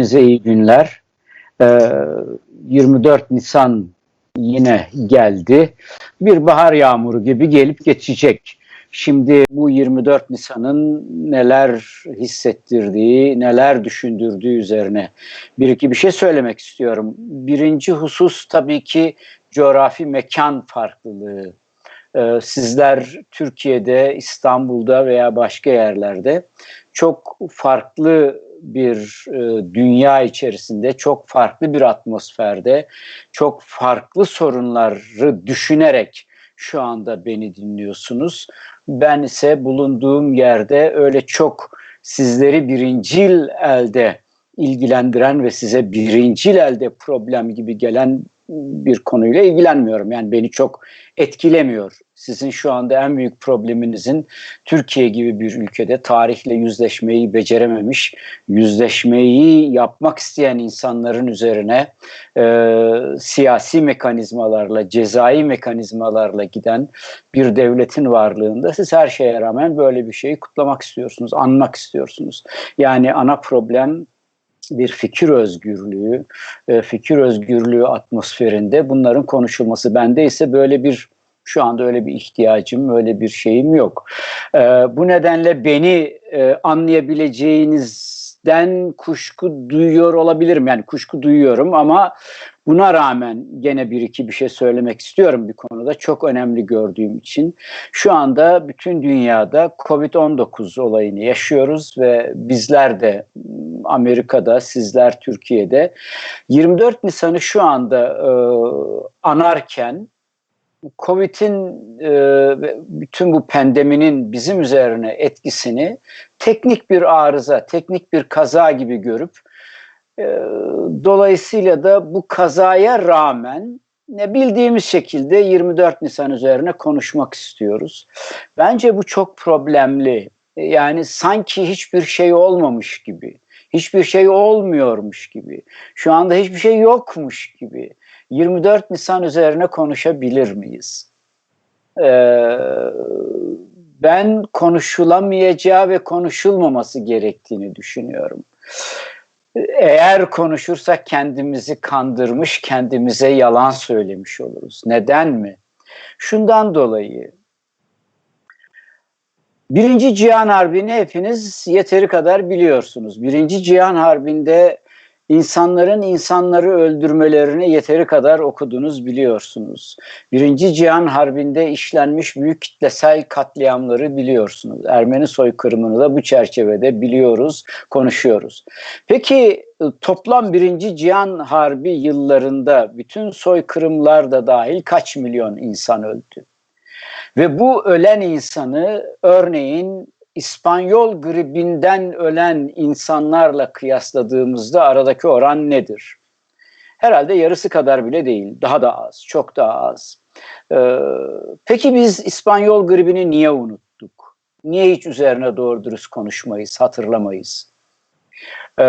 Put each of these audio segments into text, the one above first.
Hepinize iyi günler. Ee, 24 Nisan yine geldi. Bir bahar yağmuru gibi gelip geçecek. Şimdi bu 24 Nisan'ın neler hissettirdiği, neler düşündürdüğü üzerine bir iki bir şey söylemek istiyorum. Birinci husus tabii ki coğrafi mekan farklılığı. Ee, sizler Türkiye'de, İstanbul'da veya başka yerlerde çok farklı bir e, dünya içerisinde, çok farklı bir atmosferde, çok farklı sorunları düşünerek şu anda beni dinliyorsunuz. Ben ise bulunduğum yerde öyle çok sizleri birincil elde ilgilendiren ve size birincil elde problem gibi gelen bir konuyla ilgilenmiyorum. Yani beni çok etkilemiyor. Sizin şu anda en büyük probleminizin Türkiye gibi bir ülkede tarihle yüzleşmeyi becerememiş, yüzleşmeyi yapmak isteyen insanların üzerine e, siyasi mekanizmalarla, cezai mekanizmalarla giden bir devletin varlığında siz her şeye rağmen böyle bir şeyi kutlamak istiyorsunuz, anmak istiyorsunuz. Yani ana problem bir fikir özgürlüğü, e, fikir özgürlüğü atmosferinde bunların konuşulması. Bende ise böyle bir şu anda öyle bir ihtiyacım, öyle bir şeyim yok. E, bu nedenle beni e, anlayabileceğinizden kuşku duyuyor olabilirim. Yani kuşku duyuyorum ama buna rağmen gene bir iki bir şey söylemek istiyorum bir konuda. Çok önemli gördüğüm için. Şu anda bütün dünyada Covid-19 olayını yaşıyoruz ve bizler de Amerika'da, sizler Türkiye'de 24 Nisan'ı şu anda e, anarken Covid'in e, bütün bu pandeminin bizim üzerine etkisini teknik bir arıza, teknik bir kaza gibi görüp e, dolayısıyla da bu kazaya rağmen ne bildiğimiz şekilde 24 Nisan üzerine konuşmak istiyoruz. Bence bu çok problemli. Yani sanki hiçbir şey olmamış gibi hiçbir şey olmuyormuş gibi, şu anda hiçbir şey yokmuş gibi 24 Nisan üzerine konuşabilir miyiz? Ee, ben konuşulamayacağı ve konuşulmaması gerektiğini düşünüyorum. Eğer konuşursak kendimizi kandırmış, kendimize yalan söylemiş oluruz. Neden mi? Şundan dolayı Birinci Cihan Harbi'ni hepiniz yeteri kadar biliyorsunuz. Birinci Cihan Harbi'nde insanların insanları öldürmelerini yeteri kadar okudunuz biliyorsunuz. Birinci Cihan Harbi'nde işlenmiş büyük kitlesel katliamları biliyorsunuz. Ermeni soykırımını da bu çerçevede biliyoruz, konuşuyoruz. Peki toplam Birinci Cihan Harbi yıllarında bütün soykırımlar da dahil kaç milyon insan öldü? Ve bu ölen insanı örneğin İspanyol gribinden ölen insanlarla kıyasladığımızda aradaki oran nedir? Herhalde yarısı kadar bile değil. Daha da az, çok daha az. Ee, peki biz İspanyol gribini niye unuttuk? Niye hiç üzerine doğru dürüst konuşmayız, hatırlamayız? Ee,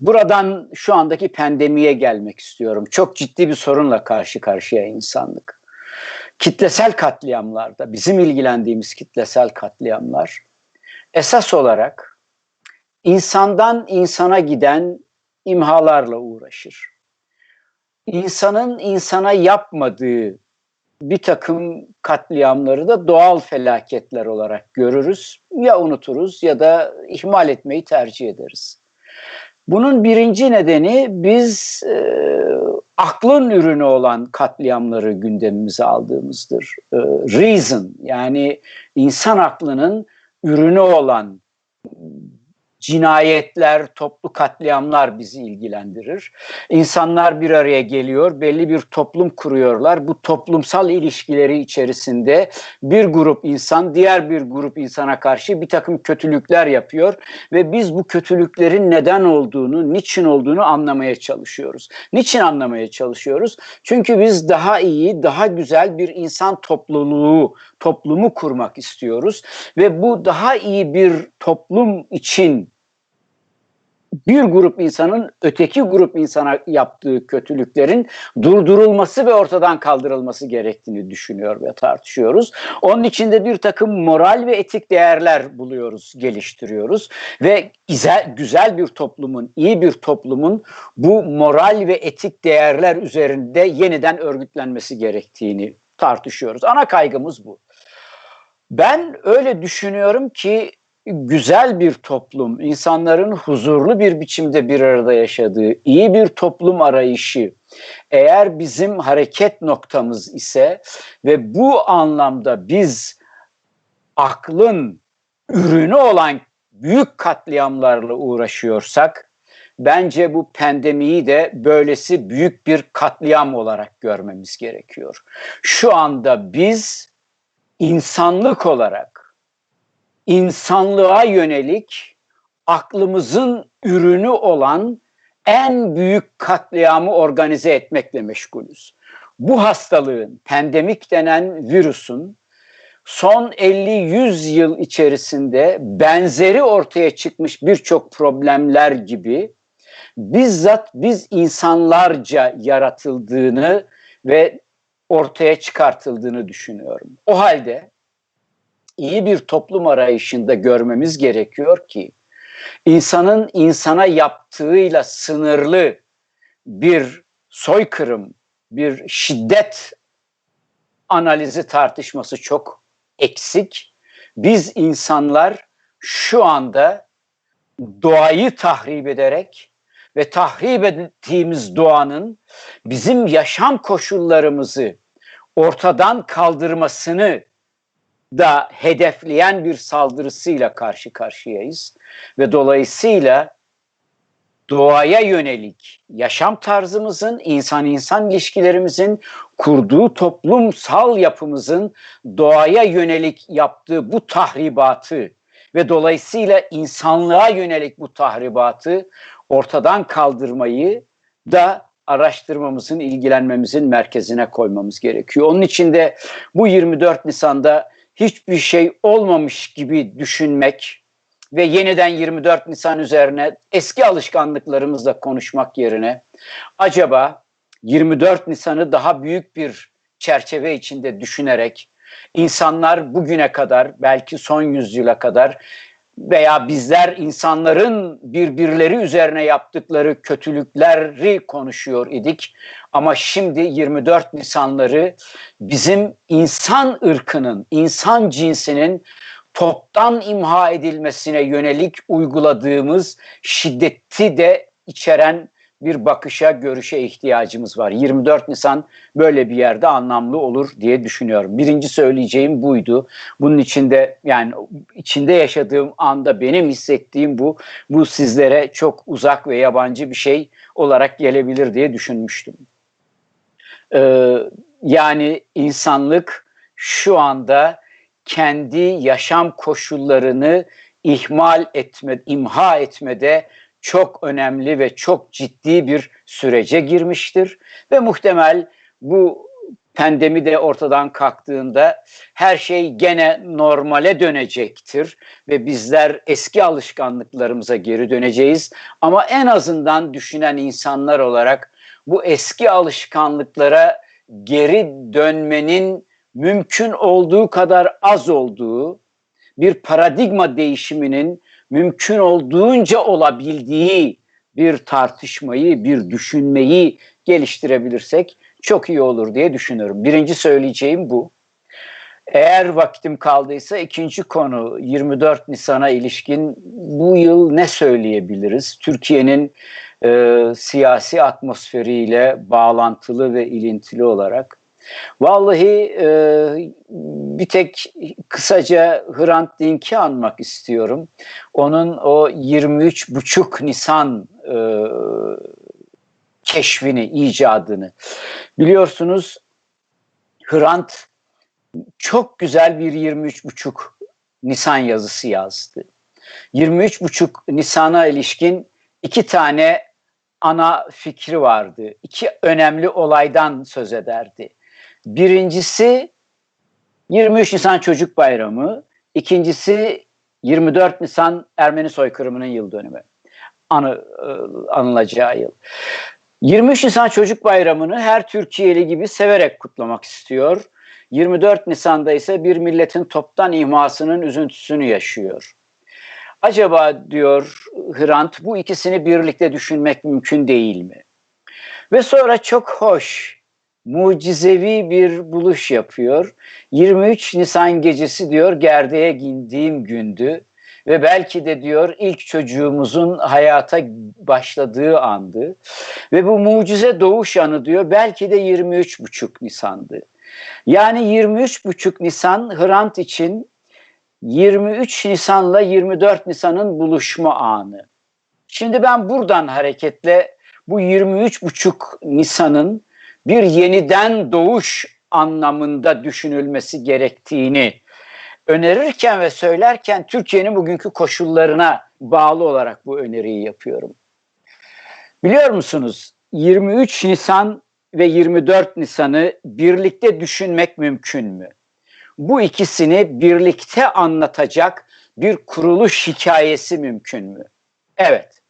buradan şu andaki pandemiye gelmek istiyorum. Çok ciddi bir sorunla karşı karşıya insanlık kitlesel katliamlarda, bizim ilgilendiğimiz kitlesel katliamlar esas olarak insandan insana giden imhalarla uğraşır. İnsanın insana yapmadığı bir takım katliamları da doğal felaketler olarak görürüz. Ya unuturuz ya da ihmal etmeyi tercih ederiz. Bunun birinci nedeni biz e, aklın ürünü olan katliamları gündemimize aldığımızdır. E, reason yani insan aklının ürünü olan cinayetler, toplu katliamlar bizi ilgilendirir. İnsanlar bir araya geliyor, belli bir toplum kuruyorlar. Bu toplumsal ilişkileri içerisinde bir grup insan diğer bir grup insana karşı bir takım kötülükler yapıyor ve biz bu kötülüklerin neden olduğunu, niçin olduğunu anlamaya çalışıyoruz. Niçin anlamaya çalışıyoruz? Çünkü biz daha iyi, daha güzel bir insan topluluğu, toplumu kurmak istiyoruz ve bu daha iyi bir toplum için bir grup insanın öteki grup insana yaptığı kötülüklerin durdurulması ve ortadan kaldırılması gerektiğini düşünüyor ve tartışıyoruz. Onun içinde bir takım moral ve etik değerler buluyoruz, geliştiriyoruz ve güzel, bir toplumun, iyi bir toplumun bu moral ve etik değerler üzerinde yeniden örgütlenmesi gerektiğini tartışıyoruz. Ana kaygımız bu. Ben öyle düşünüyorum ki güzel bir toplum, insanların huzurlu bir biçimde bir arada yaşadığı, iyi bir toplum arayışı eğer bizim hareket noktamız ise ve bu anlamda biz aklın ürünü olan büyük katliamlarla uğraşıyorsak bence bu pandemiyi de böylesi büyük bir katliam olarak görmemiz gerekiyor. Şu anda biz insanlık olarak insanlığa yönelik aklımızın ürünü olan en büyük katliamı organize etmekle meşgulüz. Bu hastalığın, pandemik denen virüsün son 50-100 yıl içerisinde benzeri ortaya çıkmış birçok problemler gibi bizzat biz insanlarca yaratıldığını ve ortaya çıkartıldığını düşünüyorum. O halde iyi bir toplum arayışında görmemiz gerekiyor ki insanın insana yaptığıyla sınırlı bir soykırım, bir şiddet analizi tartışması çok eksik. Biz insanlar şu anda doğayı tahrip ederek ve tahrip ettiğimiz doğanın bizim yaşam koşullarımızı ortadan kaldırmasını da hedefleyen bir saldırısıyla karşı karşıyayız ve dolayısıyla doğaya yönelik yaşam tarzımızın, insan-insan ilişkilerimizin, kurduğu toplumsal yapımızın doğaya yönelik yaptığı bu tahribatı ve dolayısıyla insanlığa yönelik bu tahribatı ortadan kaldırmayı da araştırmamızın, ilgilenmemizin merkezine koymamız gerekiyor. Onun için de bu 24 Nisan'da hiçbir şey olmamış gibi düşünmek ve yeniden 24 Nisan üzerine eski alışkanlıklarımızla konuşmak yerine acaba 24 Nisan'ı daha büyük bir çerçeve içinde düşünerek insanlar bugüne kadar belki son yüzyıla kadar veya bizler insanların birbirleri üzerine yaptıkları kötülükleri konuşuyor idik. Ama şimdi 24 Nisanları bizim insan ırkının, insan cinsinin toptan imha edilmesine yönelik uyguladığımız şiddeti de içeren bir bakışa, görüşe ihtiyacımız var. 24 Nisan böyle bir yerde anlamlı olur diye düşünüyorum. Birinci söyleyeceğim buydu. Bunun içinde yani içinde yaşadığım anda benim hissettiğim bu. Bu sizlere çok uzak ve yabancı bir şey olarak gelebilir diye düşünmüştüm. Ee, yani insanlık şu anda kendi yaşam koşullarını ihmal etme, imha etmede çok önemli ve çok ciddi bir sürece girmiştir ve muhtemel bu pandemi de ortadan kalktığında her şey gene normale dönecektir ve bizler eski alışkanlıklarımıza geri döneceğiz. Ama en azından düşünen insanlar olarak bu eski alışkanlıklara geri dönmenin mümkün olduğu kadar az olduğu bir paradigma değişiminin mümkün olduğunca olabildiği bir tartışmayı, bir düşünmeyi geliştirebilirsek çok iyi olur diye düşünüyorum. Birinci söyleyeceğim bu. Eğer vaktim kaldıysa ikinci konu 24 Nisan'a ilişkin bu yıl ne söyleyebiliriz? Türkiye'nin e, siyasi atmosferiyle bağlantılı ve ilintili olarak. Vallahi e, bir tek kısaca Hrant Dink'i anmak istiyorum. Onun o 23 buçuk Nisan e, keşfini, icadını. Biliyorsunuz Hrant çok güzel bir 23 buçuk Nisan yazısı yazdı. 23 buçuk Nisan'a ilişkin iki tane ana fikri vardı. İki önemli olaydan söz ederdi. Birincisi 23 Nisan Çocuk Bayramı, ikincisi 24 Nisan Ermeni soykırımının yıl dönümü. anı, e, anılacağı yıl. 23 Nisan Çocuk Bayramı'nı her Türkiye'li gibi severek kutlamak istiyor. 24 Nisan'da ise bir milletin toptan ihmasının üzüntüsünü yaşıyor. Acaba diyor Hrant bu ikisini birlikte düşünmek mümkün değil mi? Ve sonra çok hoş, mucizevi bir buluş yapıyor. 23 Nisan gecesi diyor gerdeğe gindiğim gündü ve belki de diyor ilk çocuğumuzun hayata başladığı andı. Ve bu mucize doğuş anı diyor belki de 23,5 Nisan'dı. Yani 23,5 Nisan Hrant için 23 Nisan'la 24 Nisan'ın buluşma anı. Şimdi ben buradan hareketle bu 23,5 Nisan'ın bir yeniden doğuş anlamında düşünülmesi gerektiğini önerirken ve söylerken Türkiye'nin bugünkü koşullarına bağlı olarak bu öneriyi yapıyorum. Biliyor musunuz 23 Nisan ve 24 Nisan'ı birlikte düşünmek mümkün mü? Bu ikisini birlikte anlatacak bir kuruluş hikayesi mümkün mü? Evet.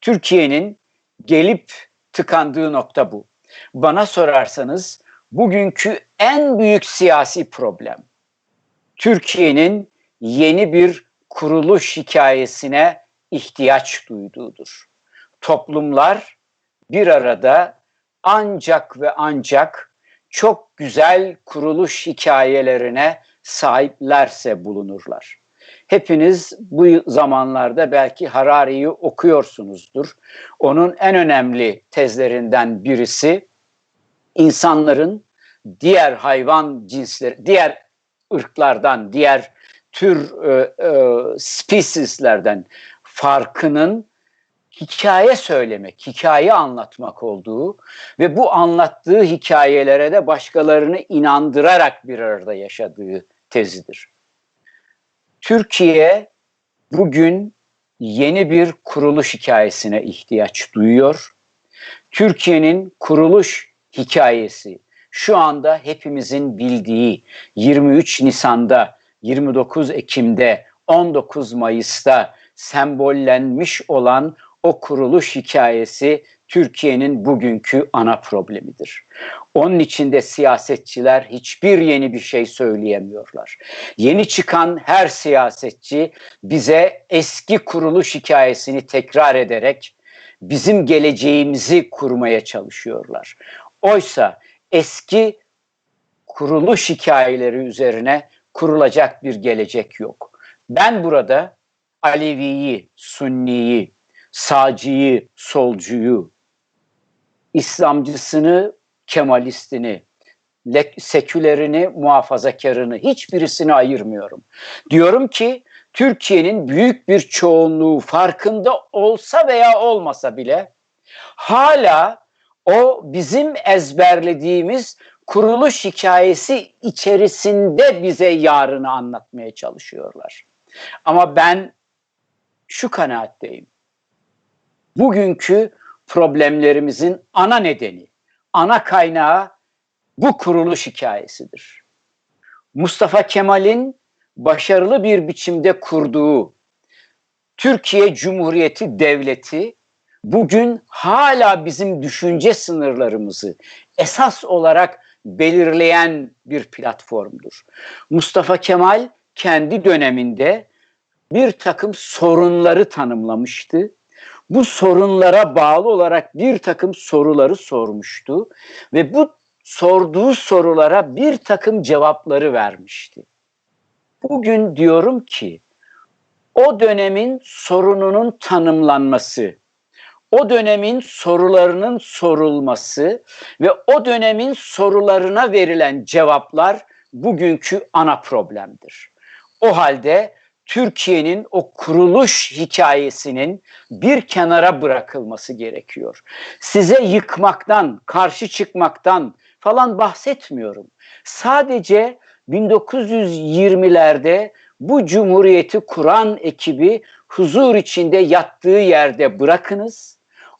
Türkiye'nin gelip tıkandığı nokta bu. Bana sorarsanız bugünkü en büyük siyasi problem Türkiye'nin yeni bir kuruluş hikayesine ihtiyaç duyduğudur. Toplumlar bir arada ancak ve ancak çok güzel kuruluş hikayelerine sahiplerse bulunurlar. Hepiniz bu zamanlarda belki Harari'yi okuyorsunuzdur. Onun en önemli tezlerinden birisi insanların diğer hayvan cinsleri, diğer ırklardan, diğer tür e, e, specieslerden farkının hikaye söylemek, hikaye anlatmak olduğu ve bu anlattığı hikayelere de başkalarını inandırarak bir arada yaşadığı tezidir. Türkiye bugün yeni bir kuruluş hikayesine ihtiyaç duyuyor. Türkiye'nin kuruluş hikayesi şu anda hepimizin bildiği 23 Nisan'da, 29 Ekim'de, 19 Mayıs'ta sembollenmiş olan o kuruluş hikayesi Türkiye'nin bugünkü ana problemidir. Onun içinde siyasetçiler hiçbir yeni bir şey söyleyemiyorlar. Yeni çıkan her siyasetçi bize eski kuruluş hikayesini tekrar ederek bizim geleceğimizi kurmaya çalışıyorlar. Oysa eski kuruluş hikayeleri üzerine kurulacak bir gelecek yok. Ben burada Alevi'yi, Sunni'yi, sağcıyı, solcuyu, İslamcısını, Kemalistini, sekülerini, muhafazakarını hiçbirisini ayırmıyorum. Diyorum ki Türkiye'nin büyük bir çoğunluğu farkında olsa veya olmasa bile hala o bizim ezberlediğimiz kuruluş hikayesi içerisinde bize yarını anlatmaya çalışıyorlar. Ama ben şu kanaatteyim. Bugünkü problemlerimizin ana nedeni, ana kaynağı bu kuruluş hikayesidir. Mustafa Kemal'in başarılı bir biçimde kurduğu Türkiye Cumhuriyeti Devleti bugün hala bizim düşünce sınırlarımızı esas olarak belirleyen bir platformdur. Mustafa Kemal kendi döneminde bir takım sorunları tanımlamıştı. Bu sorunlara bağlı olarak bir takım soruları sormuştu ve bu sorduğu sorulara bir takım cevapları vermişti. Bugün diyorum ki o dönemin sorununun tanımlanması, o dönemin sorularının sorulması ve o dönemin sorularına verilen cevaplar bugünkü ana problemdir. O halde Türkiye'nin o kuruluş hikayesinin bir kenara bırakılması gerekiyor. Size yıkmaktan, karşı çıkmaktan falan bahsetmiyorum. Sadece 1920'lerde bu cumhuriyeti kuran ekibi huzur içinde yattığı yerde bırakınız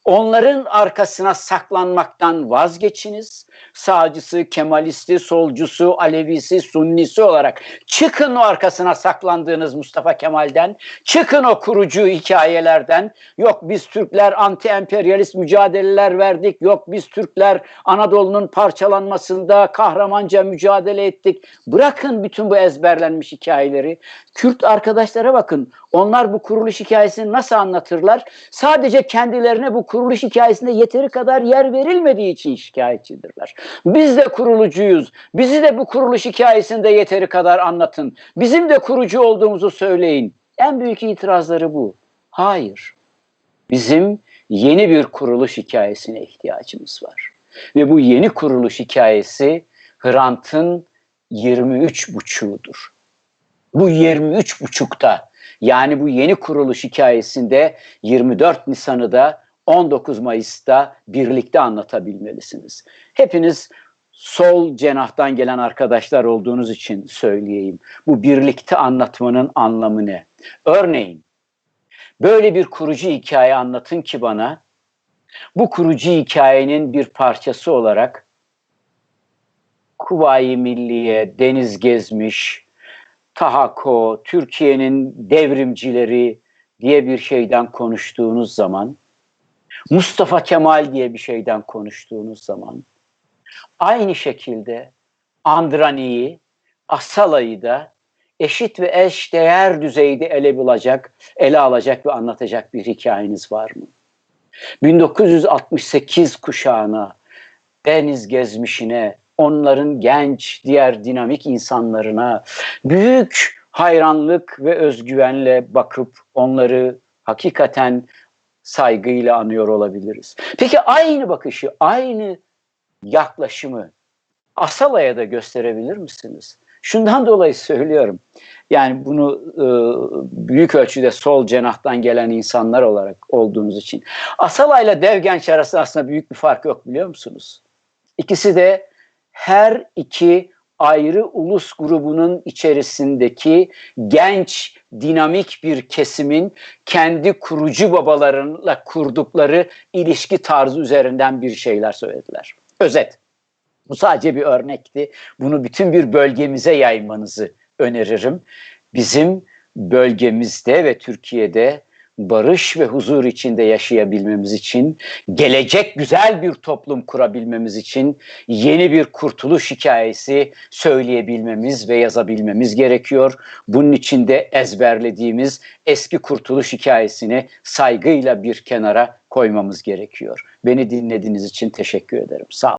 Onların arkasına saklanmaktan vazgeçiniz. Sağcısı, Kemalisti, solcusu, Alevisi, Sunnisi olarak çıkın o arkasına saklandığınız Mustafa Kemal'den. Çıkın o kurucu hikayelerden. Yok biz Türkler anti-emperyalist mücadeleler verdik. Yok biz Türkler Anadolu'nun parçalanmasında kahramanca mücadele ettik. Bırakın bütün bu ezberlenmiş hikayeleri. Kürt arkadaşlara bakın. Onlar bu kuruluş hikayesini nasıl anlatırlar? Sadece kendilerine bu kuruluş hikayesinde yeteri kadar yer verilmediği için şikayetçidirler. Biz de kurulucuyuz. Bizi de bu kuruluş hikayesinde yeteri kadar anlatın. Bizim de kurucu olduğumuzu söyleyin. En büyük itirazları bu. Hayır. Bizim yeni bir kuruluş hikayesine ihtiyacımız var. Ve bu yeni kuruluş hikayesi Hrant'ın 23 buçuğudur. Bu 23 buçukta yani bu yeni kuruluş hikayesinde 24 Nisan'ı da 19 Mayıs'ta birlikte anlatabilmelisiniz. Hepiniz sol cenahtan gelen arkadaşlar olduğunuz için söyleyeyim. Bu birlikte anlatmanın anlamı ne? Örneğin böyle bir kurucu hikaye anlatın ki bana bu kurucu hikayenin bir parçası olarak Kuvayi Milliye, Deniz Gezmiş, Tahako, Türkiye'nin devrimcileri diye bir şeyden konuştuğunuz zaman, Mustafa Kemal diye bir şeyden konuştuğunuz zaman, aynı şekilde Andrani'yi, Asala'yı da eşit ve eş değer düzeyde ele bulacak, ele alacak ve anlatacak bir hikayeniz var mı? 1968 kuşağına, deniz gezmişine, onların genç, diğer dinamik insanlarına büyük hayranlık ve özgüvenle bakıp onları hakikaten saygıyla anıyor olabiliriz. Peki aynı bakışı, aynı yaklaşımı Asala'ya da gösterebilir misiniz? Şundan dolayı söylüyorum. Yani bunu e, büyük ölçüde sol cenahtan gelen insanlar olarak olduğunuz için. Asala ile Dev Genç arasında aslında büyük bir fark yok biliyor musunuz? İkisi de her iki ayrı ulus grubunun içerisindeki genç, dinamik bir kesimin kendi kurucu babalarıyla kurdukları ilişki tarzı üzerinden bir şeyler söylediler. Özet. Bu sadece bir örnekti. Bunu bütün bir bölgemize yaymanızı öneririm. Bizim bölgemizde ve Türkiye'de barış ve huzur içinde yaşayabilmemiz için, gelecek güzel bir toplum kurabilmemiz için yeni bir kurtuluş hikayesi söyleyebilmemiz ve yazabilmemiz gerekiyor. Bunun için de ezberlediğimiz eski kurtuluş hikayesini saygıyla bir kenara koymamız gerekiyor. Beni dinlediğiniz için teşekkür ederim. Sağ olun.